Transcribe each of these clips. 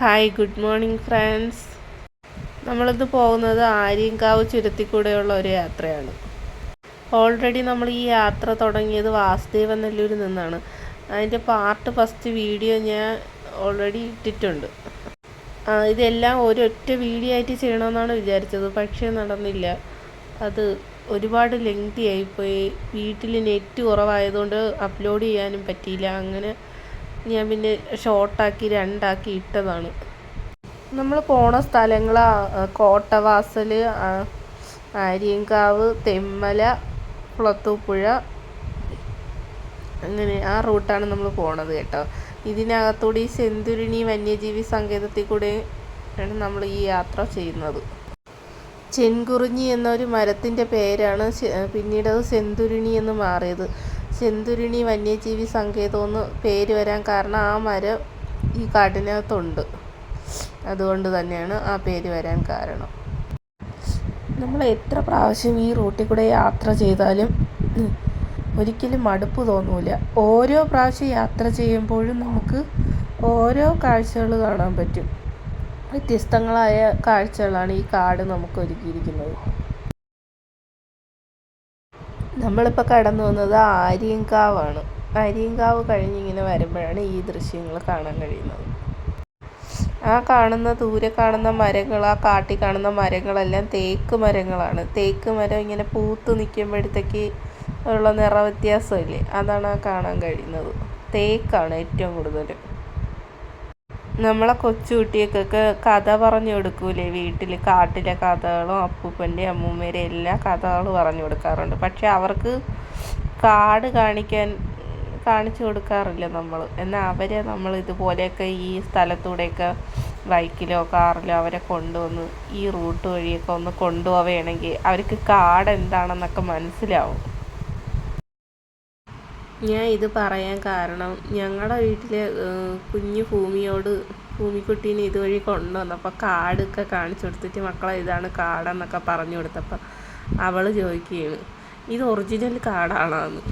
Hi good morning friends നമ്മളിത് പോകുന്നത് ആര്യങ്കാവ് ചുരത്തിക്കൂടെയുള്ള ഒരു യാത്രയാണ്. ഓൾറെഡി നമ്മൾ ഈ യാത്ര തുടങ്ങിയത് വാസുദേവൻ നെല്ലൂരിൽ നിന്നാണ്. അതിന്റെ പാർട്ട് ഫസ്റ്റ് വീഡിയോ ഞാൻ ഓൾറെഡി ഇട്ടിട്ടുണ്ട്. ഇതെല്ലാം ഒരൊറ്റ വീഡിയോ ആയിട്ട് ചെയ്യണമെന്നാണ് വിചാരിച്ചത്. പക്ഷേ നടന്നില്ല. അത് ഒരുപാട് ലെങ്തി ആയിപ്പോയി. വീട്ടിൽ നെറ്റ് കുറവായതുകൊണ്ട് അപ്ലോഡ് ചെയ്യാനും പറ്റിയില്ല. അങ്ങനെ ഞാൻ പിന്നെ ഷോർട്ടാക്കി രണ്ടാക്കി ഇട്ടതാണ്. നമ്മൾ പോണ സ്ഥലങ്ങൾ കോട്ടവാസൽ ആര്യങ്കാവ് തെമ്മല കുളത്തൂപ്പുഴ അങ്ങനെ ആ റൂട്ടാണ് നമ്മൾ പോണത് കേട്ടോ. ഇതിനകത്തൂടെ ഈ സെന്തുരിണി വന്യജീവി സങ്കേതത്തിൽ കൂടെ ആണ് നമ്മൾ ഈ യാത്ര ചെയ്യുന്നത്. ചെൻകുറിഞ്ഞി എന്നൊരു മരത്തിന്റെ പേരാണ് പിന്നീട് അത് സെന്തുരിണി എന്ന് മാറിയത്. സെന്തുരിണി വന്യജീവി സങ്കേതം എന്ന് പേര് വരാൻ കാരണം ആ മരം ഈ കാട്ടിനകത്തുണ്ട് അതുകൊണ്ട് തന്നെയാണ് ആ പേര് വരാൻ കാരണം. നമ്മൾ എത്ര പ്രാവശ്യം ഈ റൂട്ടിൽ കൂടെ യാത്ര ചെയ്താലും ഒരിക്കലും മടുപ്പ് തോന്നൂല. ഓരോ പ്രാവശ്യം യാത്ര ചെയ്യുമ്പോഴും നമുക്ക് ഓരോ കാഴ്ചകൾ കാണാൻ പറ്റും. വ്യത്യസ്തങ്ങളായ കാഴ്ചകളാണ് ഈ കാട് നമുക്ക് ഒരുക്കിയിരിക്കുന്നത്. നമ്മളിപ്പോൾ കടന്നു വന്നത് ആര്യങ്കാവാണ്. ആര്യങ്കാവ് കഴിഞ്ഞിങ്ങനെ വരുമ്പോഴാണ് ഈ ദൃശ്യങ്ങൾ കാണാൻ കഴിയുന്നത്. ആ കാണുന്ന ദൂരെ കാണുന്ന മരങ്ങൾ ആ കാട്ടിൽ കാണുന്ന മരങ്ങളെല്ലാം തേക്ക് മരങ്ങളാണ്. തേക്ക് മരം ഇങ്ങനെ പൂത്ത് നിൽക്കുമ്പോഴത്തേക്ക് ഉള്ള നിറവ്യത്യാസമില്ലേ? അതാണ് ആ കാണാൻ കഴിയുന്നത്. തേക്കാണ് ഏറ്റവും കൂടുതൽ. നമ്മളെ കൊച്ചുകുട്ടികൾക്കൊക്കെ കഥ പറഞ്ഞു കൊടുക്കൂലേ വീട്ടിൽ കാട്ടിലെ കഥകളും അപ്പൂപ്പന്റെ അമ്മൂമ്മേരെ എല്ലാ കഥകളും പറഞ്ഞു കൊടുക്കാറുണ്ട്. പക്ഷെ അവർക്ക് കാട് കാണിക്കാൻ കാണിച്ചു കൊടുക്കാറില്ല നമ്മൾ എന്നാൽ അവരെ നമ്മൾ ഇതുപോലെയൊക്കെ ഈ സ്ഥലത്തൂടെയൊക്കെ ബൈക്കിലോ കാറിലോ അവരെ കൊണ്ടുവന്ന് ഈ റൂട്ട് വഴിയൊക്കെ ഒന്ന് കൊണ്ടുപോവുകയാണെങ്കിൽ അവർക്ക് കാട് എന്താണെന്നൊക്കെ മനസ്സിലാവും. ഞാൻ ഇത് പറയാൻ കാരണം ഞങ്ങളുടെ വീട്ടിലെ കുഞ്ഞു ഭൂമിയോട് ഭൂമിക്കുട്ടീനെ ഇതുവഴി കൊണ്ടുവന്നപ്പോൾ കാടൊക്കെ കാണിച്ചു കൊടുത്തിട്ട് മക്കളെ ഇതാണ് കാടെന്നൊക്കെ പറഞ്ഞു കൊടുത്തപ്പോൾ അവൾ ചോദിക്കുകയാണ് ഇത് ഒറിജിനൽ കാടാണോ എന്ന്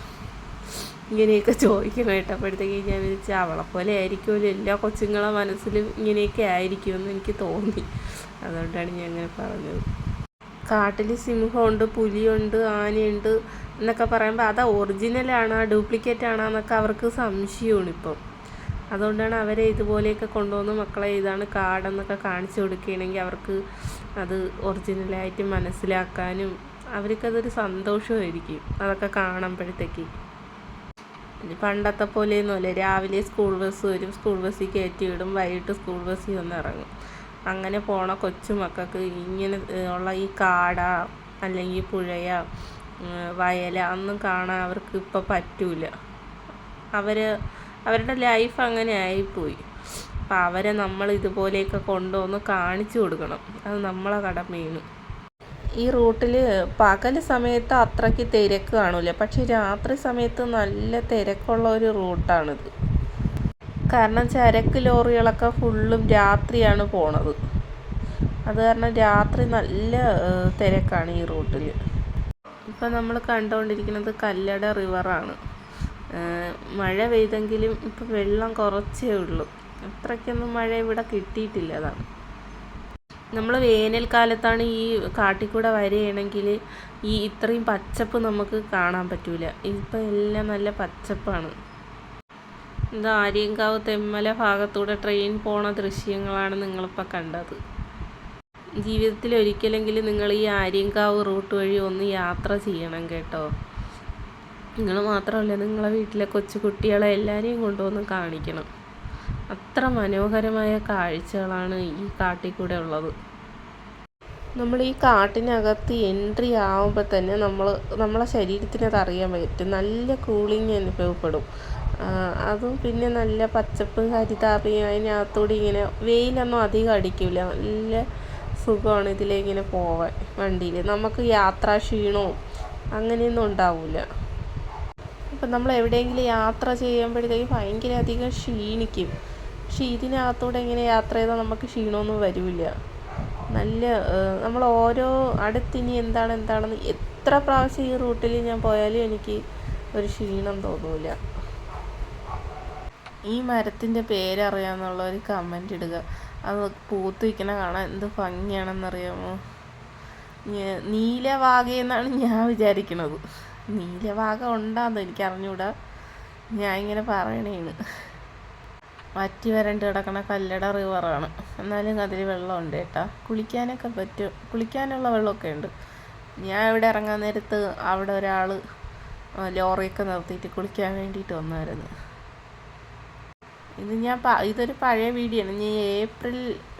ഇങ്ങനെയൊക്കെ ചോദിക്കണം കേട്ടപ്പോഴത്തേക്ക് ഞാൻ വിളിച്ച അവളെ പോലെ ആയിരിക്കുമല്ലോ എല്ലാ കൊച്ചുങ്ങളെ മനസ്സിലും ഇങ്ങനെയൊക്കെ ആയിരിക്കുമെന്ന് എനിക്ക് തോന്നി. അതുകൊണ്ടാണ് ഞാൻ അങ്ങനെ പറഞ്ഞത്. കാട്ടിൽ സിംഹമുണ്ട് പുലിയുണ്ട് ആനയുണ്ട് എന്നൊക്കെ പറയുമ്പോൾ അത് ഒറിജിനലാണോ ഡ്യൂപ്ലിക്കേറ്റ് ആണോ എന്നൊക്കെ അവർക്ക് സംശയമാണ് ഇപ്പം. അതുകൊണ്ടാണ് അവരെ ഇതുപോലെയൊക്കെ കൊണ്ടുവന്ന് മക്കളെ ഇതാണ് കാടെന്നൊക്കെ കാണിച്ചു കൊടുക്കുകയാണെങ്കിൽ അവർക്ക് അത് ഒറിജിനലായിട്ട് മനസ്സിലാക്കാനും അവർക്കതൊരു സന്തോഷമായിരിക്കും. അതൊക്കെ കാണുമ്പോഴത്തേക്ക്. പണ്ടത്തെ പോലെയൊന്നുമല്ല. രാവിലെ സ്കൂൾ ബസ് വരും സ്കൂൾ ബസ്സിൽ കയറ്റി വിടും വൈകിട്ട് സ്കൂൾ ബസ്സിൽ വന്ന് ഇറങ്ങും. അങ്ങനെ പോണ കൊച്ചു മക്കൾക്ക് ഇങ്ങനെ ഉള്ള ഈ കാട അല്ലെങ്കിൽ പുഴയ വയൽ ഒന്നും കാണാൻ അവർക്ക് ഇപ്പം പറ്റൂല. അവർ അവരുടെ ലൈഫ് അങ്ങനെ ആയിപ്പോയി. അപ്പം അവരെ നമ്മൾ ഇതുപോലെയൊക്കെ കൊണ്ടുവന്ന് കാണിച്ചു കൊടുക്കണം. അത് നമ്മളെ കടമയാണ്. ഈ റൂട്ടിൽ പകൽ സമയത്ത് അത്രയ്ക്ക് തിരക്ക് കാണൂല. പക്ഷേ രാത്രി സമയത്ത് നല്ല തിരക്കുള്ള ഒരു റൂട്ടാണിത്. കാരണം ചരക്ക് ലോറികളൊക്കെ ഫുള്ളും രാത്രിയാണ് പോണത്. അത് കാരണം രാത്രി നല്ല തിരക്കാണ് ഈ റൂട്ടിൽ ഇപ്പം നമ്മൾ കണ്ടുകൊണ്ടിരിക്കുന്നത് കല്ലട റിവറാണ്. മഴ പെയ്തെങ്കിലും ഇപ്പം വെള്ളം കുറച്ചേ ഉള്ളൂ. അത്രയ്ക്കൊന്നും മഴ ഇവിടെ കിട്ടിയിട്ടില്ല അതാണ്. നമ്മൾ വേനൽക്കാലത്താണ് ഈ കാട്ടിൽ കൂടെ വരികയാണെങ്കിൽ ഈ ഇത്രയും പച്ചപ്പ് നമുക്ക് കാണാൻ പറ്റൂല. ഇപ്പം എല്ലാം നല്ല പച്ചപ്പാണ്. ഇത് ആര്യങ്കാവ് തെമ്മല ഭാഗത്തൂടെ ട്രെയിൻ പോണ ദൃശ്യങ്ങളാണ് നിങ്ങളിപ്പോൾ കണ്ടത്. ജീവിതത്തിൽ ഒരിക്കലെങ്കിലും നിങ്ങൾ ഈ ആര്യങ്കാവ് റൂട്ട് വഴി ഒന്ന് യാത്ര ചെയ്യണം കേട്ടോ. നിങ്ങൾ മാത്രമല്ല നിങ്ങളെ വീട്ടിലെ കൊച്ചു കുട്ടികളെ എല്ലാവരെയും കൊണ്ടുവന്ന് കാണിക്കണം. അത്ര മനോഹരമായ കാഴ്ചകളാണ് ഈ കാട്ടിൽ കൂടെ ഉള്ളത്. നമ്മൾ ഈ കാട്ടിനകത്ത് എൻട്രി ആവുമ്പോൾ തന്നെ നമ്മൾ നമ്മളെ ശരീരത്തിനത് അറിയാൻ പറ്റും. നല്ല കൂളിംഗ് അനുഭവപ്പെടും. അതും പിന്നെ നല്ല പച്ചപ്പ് ഹരിതാപയും അതിനകത്തൂടെ ഇങ്ങനെ വെയിലൊന്നും അധികം അടിക്കില്ല നല്ല സുഖമാണ് ഇതിലിങ്ങനെ പോവാൻ വണ്ടിയിൽ നമുക്ക് യാത്രാ ക്ഷീണവും അങ്ങനെയൊന്നും ഉണ്ടാവില്ല ഇപ്പം നമ്മൾ എവിടെയെങ്കിലും യാത്ര ചെയ്യുമ്പോഴത്തേക്ക് ഭയങ്കര അധികം ക്ഷീണിക്കും. പക്ഷെ ഇതിനകത്തൂടെ ഇങ്ങനെ യാത്ര ചെയ്താൽ നമുക്ക് ക്ഷീണമൊന്നും വരില്ല നല്ല നമ്മൾ ഓരോ അടുത്തിനി എന്താണ് എന്താണെന്ന് എത്ര പ്രാവശ്യം ഈ റൂട്ടിൽ ഞാൻ പോയാലും എനിക്ക് ഒരു ക്ഷീണം തോന്നൂല. ഈ മരത്തിന്റെ പേരറിയാമെന്നുള്ള ഒരു കമന്റ് ഇടുക. അത് പൂത്ത് നിൽക്കണ കാണാൻ എന്ത് ഭംഗിയാണെന്നറിയാമോ? നീലവാകയെന്നാണ് ഞാൻ വിചാരിക്കുന്നത് നീലവാക ഉണ്ടാന്ന് എനിക്ക് അറിഞ്ഞൂടാ ഞാൻ ഇങ്ങനെ പറയണേണ്. വറ്റി വരണ്ട് കിടക്കണ കല്ലട റിവറാണ്. എന്നാലും അതിൽ വെള്ളമുണ്ട് കേട്ടാ. കുളിക്കാനൊക്കെ പറ്റും. കുളിക്കാനുള്ള വെള്ളമൊക്കെ ഉണ്ട്. ഞാൻ ഇവിടെ ഇറങ്ങാൻ നേരത്ത് അവിടെ ഒരാൾ ലോറിയൊക്കെ നിർത്തിയിട്ട് കുളിക്കാൻ വേണ്ടിയിട്ട് വന്നായിരുന്നു. ഇത് ഞാൻ ഇതൊരു പഴയ വീഡിയോ ആണ്. ഞാൻ ഏപ്രിൽ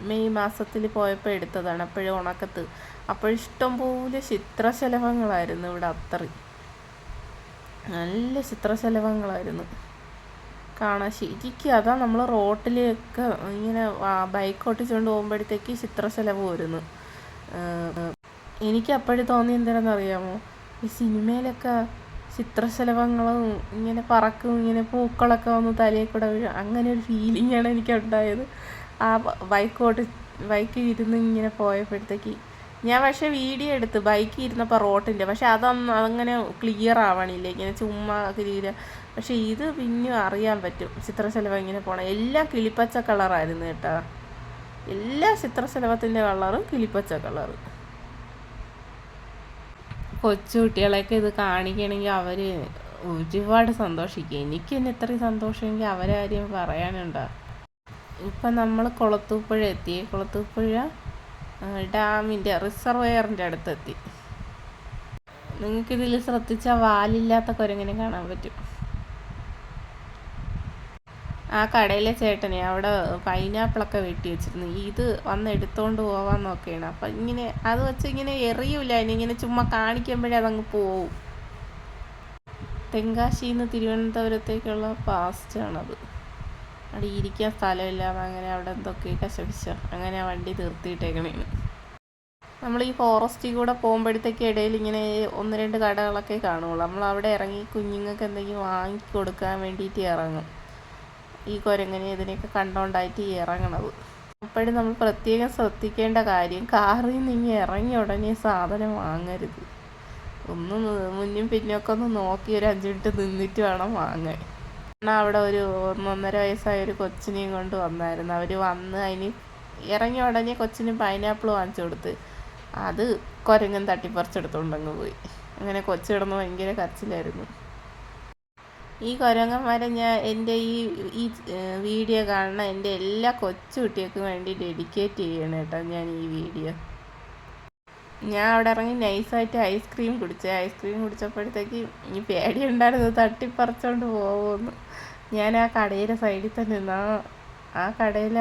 മെയ് മാസത്തിൽ പോയപ്പോൾ എടുത്തതാണ്. അപ്പോഴും ഉണക്കത്ത്. അപ്പോൾ ഇഷ്ടംപോലെ ചിത്രശലഭങ്ങളായിരുന്നു ഇവിടെ അത്ര നല്ല ചിത്രശലഭങ്ങളായിരുന്നു. കാണാൻ ശരിക്കും അതാ നമ്മൾ റോട്ടിലൊക്കെ ഇങ്ങനെ ബൈക്ക് ഓട്ടിച്ചുകൊണ്ട് പോകുമ്പോഴത്തേക്ക് ചിത്രശലഭം വരുന്നു. എനിക്ക് അപ്പോഴും തോന്നി എന്താണെന്ന് അറിയാമോ ഈ സിനിമയിലൊക്കെ ചിത്രശലഭങ്ങളും ഇങ്ങനെ പറക്കും ഇങ്ങനെ പൂക്കളൊക്കെ വന്ന് തലയിൽ കൂടെ വീഴും. അങ്ങനെ ഒരു ഫീലിംഗ് ആണ് എനിക്ക് ഉണ്ടായത് ആ ബൈക്കോട്ട് ബൈക്കിൽ ഇരുന്ന് ഇങ്ങനെ പോയപ്പോഴത്തേക്ക് ഞാൻ പക്ഷേ വീഡിയോ എടുത്ത് ബൈക്കിൽ ഇരുന്നപ്പോൾ റോട്ടിന്റെ പക്ഷെ അതൊന്നും അതങ്ങനെ ക്ലിയർ ആവണില്ല. ഇങ്ങനെ ചുമ്മാ ക്ലിയർ പക്ഷെ ഇത് പിന്നെ അറിയാൻ പറ്റും ചിത്രശലഭം ഇങ്ങനെ പോണം. എല്ലാം കിളിപ്പച്ച കളറായിരുന്നു കേട്ടോ. എല്ലാ ചിത്രശലഭത്തിന്റെ കളറും കിളിപ്പച്ച കളറ് കൊച്ചു കുട്ടികളെയൊക്കെ ഇത് കാണിക്കണമെങ്കിൽ അവർ ഒരുപാട് സന്തോഷിക്കും. എനിക്ക് തന്നെ ഇത്രയും സന്തോഷമെങ്കിൽ അവരാരും പറയാനുണ്ടോ? ഇപ്പം നമ്മൾ കുളത്തൂപ്പുഴ എത്തി. കുളത്തൂപ്പുഴ ഡാമിന്റെ റിസർവെയറിന്റെ അടുത്തെത്തി. നിങ്ങൾക്കിതിൽ ശ്രദ്ധിച്ചാൽ വാലില്ലാത്ത കുരങ്ങനെ കാണാൻ പറ്റും. ആ കടയിലെ ചേട്ടനെ അവിടെ പൈനാപ്പിളൊക്കെ വെട്ടി വെച്ചിരുന്നു. ഇത് വന്ന് എടുത്തോണ്ട് പോവാൻ നോക്കുകയാണ് അപ്പം ഇങ്ങനെ അത് വെച്ച് ഇങ്ങനെ എറിയൂല. ഇങ്ങനെ ചുമ്മാ കാണിക്കുമ്പോഴേ അതങ്ങ് പോവും. തെങ്കാശിയിൽ നിന്ന് തിരുവനന്തപുരത്തേക്കുള്ള ഫാസ്റ്റാണത്. അവിടെ ഇരിക്കാൻ സ്ഥലമില്ല. അങ്ങനെ അവിടെ എന്തൊക്കെ കശപിച്ച. അങ്ങനെ വണ്ടി നിർത്തിയിട്ടേക്കണേന് നമ്മൾ ഈ ഫോറസ്റ്റിൽ കൂടെ പോകുമ്പോഴത്തേക്ക് ഇടയിൽ ഇങ്ങനെ ഒന്ന് രണ്ട് കടകളൊക്കെ കാണുള്ളൂ. നമ്മൾ അവിടെ ഇറങ്ങി കുഞ്ഞുങ്ങൾക്ക് എന്തെങ്കിലും വാങ്ങി കൊടുക്കാൻ വേണ്ടിയിട്ട് ഇറങ്ങും. ഈ കുരങ്ങനെ ഇതിനെയൊക്കെ കണ്ടോണ്ടായിട്ട് ഈ ഇറങ്ങണത്. അപ്പോഴും നമ്മൾ പ്രത്യേകം ശ്രദ്ധിക്കേണ്ട കാര്യം കാറിൽ നിന്ന് ഇങ്ങനെ ഇറങ്ങിയ ഉടനെ സാധനം വാങ്ങരുത്. ഒന്ന് മുന്നും പിന്നൊക്കെ ഒന്ന് നോക്കി ഒരു അഞ്ച് മിനിറ്റ് നിന്നിട്ട് വേണം വാങ്ങാൻ. എന്നാൽ അവിടെ ഒരു ഒന്നൊന്നര വയസ്സായ ഒരു കൊച്ചിനെയും കൊണ്ട് വന്നായിരുന്നു. അവർ വന്ന് അതിന് ഇറങ്ങിയ ഉടനെ കൊച്ചിന് പൈനാപ്പിൾ വാങ്ങിച്ചു കൊടുത്ത്. അത് കുരങ്ങൻ തട്ടിപ്പറിച്ചെടുത്തോണ്ടങ്ങ് പോയി. അങ്ങനെ കൊച്ചു കിടന്ന് ഭയങ്കര കരച്ചിലായിരുന്നു. ഈ കുരങ്ങന്മാരെ ഞാൻ എന്റെ ഈ ഈ വീഡിയോ കാണുന്ന എന്റെ എല്ലാ കൊച്ചു കുട്ടികൾക്കും വേണ്ടി ഡെഡിക്കേറ്റ് ചെയ്യണം കേട്ടോ ഞാൻ ഈ വീഡിയോ. ഞാൻ അവിടെ ഇറങ്ങി നൈസായിട്ട് ഐസ്ക്രീം കുടിച്ചു. ഐസ്ക്രീം കുടിച്ചപ്പോഴത്തേക്ക് ഈ പേടിയുണ്ടായിരുന്നു തട്ടിപ്പറിച്ചോണ്ട് പോകുമെന്ന് ഞാൻ ആ കടയുടെ സൈഡിൽ തന്നെ നിന്നാ. ആ കടയിൽ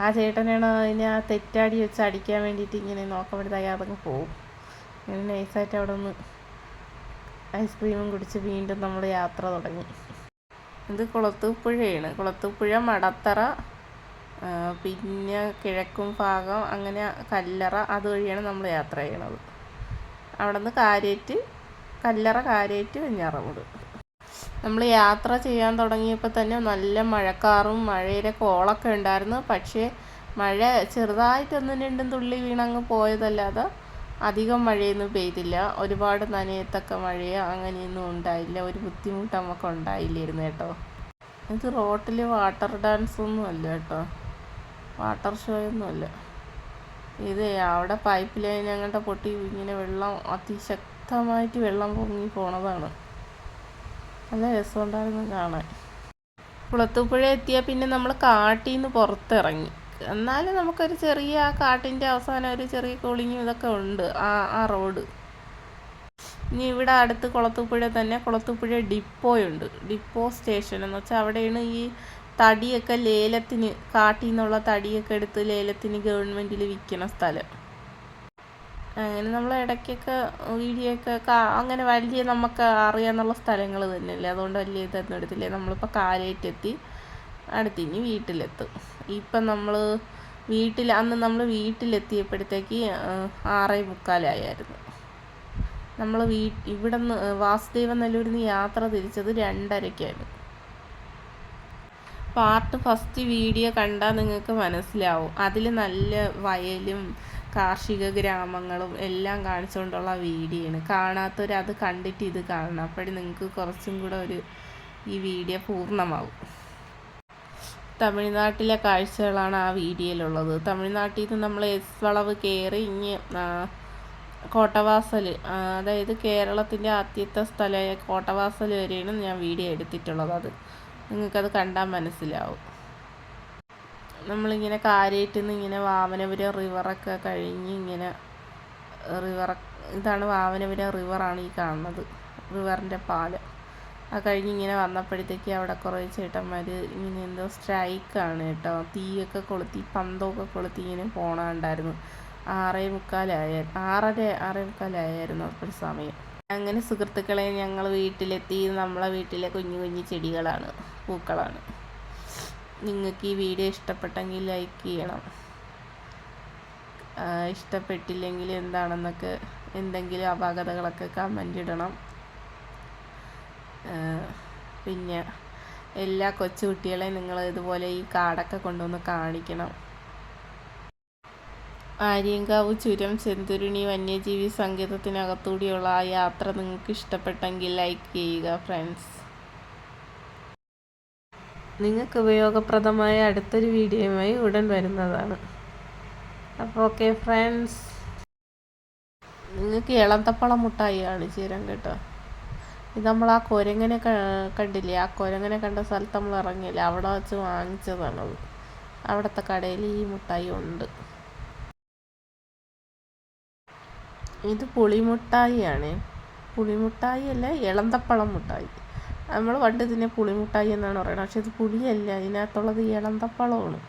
ആ ചേട്ടനാണോ അതിനെ ആ തെറ്റാടി വെച്ച് അടിക്കാൻ വേണ്ടിയിട്ട് ഇങ്ങനെ നോക്കുമ്പോഴത്തേക്ക് അതങ്ങ് പോകും ഇങ്ങനെ നൈസായിട്ട് അവിടെ നിന്ന് ഐസ്ക്രീമും കുടിച്ച് വീണ്ടും നമ്മൾ യാത്ര തുടങ്ങി. ഇത് കുളത്തൂപ്പുഴയാണ്. കുളത്തൂപ്പുഴ മടത്തറ പിന്നെ കിഴക്കും ഭാഗം അങ്ങനെ കല്ലറ അതുവഴിയാണ് നമ്മൾ യാത്ര ചെയ്യണത്. അവിടെ നിന്ന് കാര്യേറ്റ് കല്ലറ കാര്യേറ്റ് വെഞ്ഞാറമൂട്. നമ്മൾ യാത്ര ചെയ്യാൻ തുടങ്ങിയപ്പോൾ തന്നെ നല്ല മഴക്കാറും മഴയുടെ കോളൊക്കെ ഉണ്ടായിരുന്നു. പക്ഷേ മഴ ചെറുതായിട്ടൊന്നും രണ്ടും തുള്ളി വീണങ്ങ് പോയതല്ലാതെ അധികം മഴയൊന്നും പെയ്തില്ല. ഒരുപാട് നനയത്തക്ക മഴയോ അങ്ങനെയൊന്നും ഉണ്ടായില്ല. ഒരു ബുദ്ധിമുട്ട് നമുക്ക് ഉണ്ടായില്ലായിരുന്നു കേട്ടോ. ഇത് റോട്ടിൽ വാട്ടർ ഡാൻസ് ഒന്നും അല്ല കേട്ടോ. വാട്ടർ ഷോ ഒന്നും അല്ല. ഇത് അവിടെ പൈപ്പ് ലൈൻ അങ്ങോട്ട് പൊട്ടി ഇങ്ങനെ വെള്ളം അതിശക്തമായിട്ട് വെള്ളം പൊങ്ങി പോണതാണ്. നല്ല രസമുണ്ടായിരുന്നു കാണാൻ. കുളത്തൂപ്പുഴ എത്തിയാൽ പിന്നെ നമ്മൾ കാട്ടിൽ നിന്ന് പുറത്തിറങ്ങി. എന്നാലും നമുക്കൊരു ചെറിയ കാട്ടിന്റെ അവസാനം ഒരു ചെറിയ കുളിങ്ങും ഇതൊക്കെ ഉണ്ട്. ആ ആ റോഡ്. ഇനി ഇവിടെ അടുത്ത് കുളത്തുപ്പുഴ തന്നെ കുളത്തുപ്പുഴ ഡിപ്പോയുണ്ട്. ഡിപ്പോ സ്റ്റേഷൻ എന്ന് വെച്ചാൽ അവിടെയാണ് ഈ തടിയൊക്കെ ലേലത്തിന് കാട്ടിൽ നിന്നുള്ള തടിയൊക്കെ എടുത്ത് ലേലത്തിന് ഗവൺമെന്റിൽ വിൽക്കുന്ന സ്ഥലം. അങ്ങനെ നമ്മൾ ഇടയ്ക്കൊക്കെ വീഡിയോ ഒക്കെ അങ്ങനെ വലിയ നമുക്ക് അറിയാന്നുള്ള സ്ഥലങ്ങൾ തന്നെയല്ലേ? അതുകൊണ്ട് വലിയ ഇതൊന്നും എടുത്തില്ലേ. നമ്മളിപ്പോൾ കാലേറ്റെത്തി അടുത്ത് ഇനി വീട്ടിലെത്തും. ഇപ്പം നമ്മൾ വീട്ടിൽ അന്ന് നമ്മൾ വീട്ടിലെത്തിയപ്പോഴത്തേക്ക് ആറേ മുക്കാലായിരുന്നു നമ്മൾ വീ ഇവിടെ നിന്ന് വാസുദേവ നെല്ലൂരിൽ നിന്ന് യാത്ര തിരിച്ചത് രണ്ടരയ്ക്കായിരുന്നു പാർട്ട് ഫസ്റ്റ് വീഡിയോ കണ്ടാൽ നിങ്ങൾക്ക് മനസ്സിലാവും. അതിൽ നല്ല വയലും കാർഷിക ഗ്രാമങ്ങളും എല്ലാം കാണിച്ചുകൊണ്ടുള്ള വീഡിയോ ആണ് കാണാത്തവരത് കണ്ടിട്ട് ഇത് കാണണം. അപ്പോഴും നിങ്ങൾക്ക് കുറച്ചും കൂടെ ഒരു ഈ വീഡിയോ പൂർണമാവും. തമിഴ്നാട്ടിലെ കാഴ്ചകളാണ് ആ വീഡിയോയിലുള്ളത്. തമിഴ്നാട്ടിൽ നിന്ന് നമ്മൾ എസ് വളവ് കയറി ഇങ്ങ് കോട്ടവാസൽ അതായത് കേരളത്തിന്റെ ആദ്യത്തെ സ്ഥലമായ കോട്ടവാസൽ വരെയാണ് ഞാൻ വീഡിയോ എടുത്തിട്ടുള്ളത്. അത് നിങ്ങൾക്കത് കണ്ടാൽ മനസ്സിലാവും. നമ്മളിങ്ങനെ കാര്യമായിട്ട് നിന്ന് ഇങ്ങനെ വാമനപുരം റിവറൊക്കെ കഴിഞ്ഞ് ഇങ്ങനെ റിവർ ഇതാണ് വാമനപുരം റിവറാണ് ഈ കാണുന്നത്. റിവറിന്റെ പാലം ആ കഴിഞ്ഞിങ്ങനെ വന്നപ്പോഴത്തേക്ക് അവിടെ കുറേ ചേട്ടന്മാർ ഇങ്ങനെ എന്തോ സ്ട്രൈക്കാണ് കേട്ടോ. തീയൊക്കെ കൊളുത്തി പന്തമൊക്കെ കൊളുത്തി ഇങ്ങനെ പോണുണ്ടായിരുന്നു. ആറേ മുക്കാലായ ആറര ആറേ മുക്കാലായിരുന്നു അപ്പോൾ സമയം. അങ്ങനെ സുഹൃത്തുക്കളെ ഞങ്ങൾ വീട്ടിലെത്തി. നമ്മളെ വീട്ടിലെ കുഞ്ഞു കുഞ്ഞു ചെടികളാണ് പൂക്കളാണ്. നിങ്ങൾക്ക് ഈ വീഡിയോ ഇഷ്ടപ്പെട്ടെങ്കിൽ ലൈക്ക് ചെയ്യണം. ഇഷ്ടപ്പെട്ടില്ലെങ്കിൽ എന്താണെന്നൊക്കെ എന്തെങ്കിലും അപാകതകളൊക്കെ കമന്റ് ഇടണം. പിന്നെ എല്ലാ കൊച്ചുകുട്ടികളെയും നിങ്ങൾ ഇതുപോലെ ഈ കാടൊക്കെ കൊണ്ടുവന്ന് കാണിക്കണം. ആര്യങ്കാവ് ചുരം ചെന്തുരുണി വന്യജീവി സങ്കേതത്തിനകത്തൂടെയുള്ള ആ യാത്ര നിങ്ങൾക്ക് ഇഷ്ടപ്പെട്ടെങ്കിൽ ലൈക്ക് ചെയ്യുക ഫ്രണ്ട്സ് നിങ്ങൾക്ക് ഉപയോഗപ്രദമായ അടുത്തൊരു വീഡിയോയുമായി ഉടൻ വരുന്നതാണ്. അപ്പോൾ ഓക്കെ ഫ്രണ്ട്സ് നിങ്ങൾക്ക് ഇളന്തപ്പളം മുട്ടായി കാണിച്ചു തരാം കേട്ടോ. ഇത് നമ്മൾ ആ കുരങ്ങനെ കണ്ടില്ലേ? ആ കുരങ്ങനെ കണ്ട സ്ഥലത്ത് നമ്മൾ ഇറങ്ങിയില്ലേ? അവിടെ വെച്ച് വാങ്ങിച്ചതാണത്. അവിടുത്തെ കടയിൽ ഈ മുട്ടായി ഉണ്ട്. ഇത് പുളിമുട്ടായിയാണ്. പുളിമുട്ടായി അല്ല ഇളന്തപ്പഴം മുട്ടായി. നമ്മൾ പണ്ട് ഇതിനെ പുളിമുട്ടായി എന്നാണ് പറയുന്നത്. പക്ഷെ ഇത് പുളിയല്ല. ഇതിനകത്തുള്ളത് ഇളന്തപ്പളമാണ്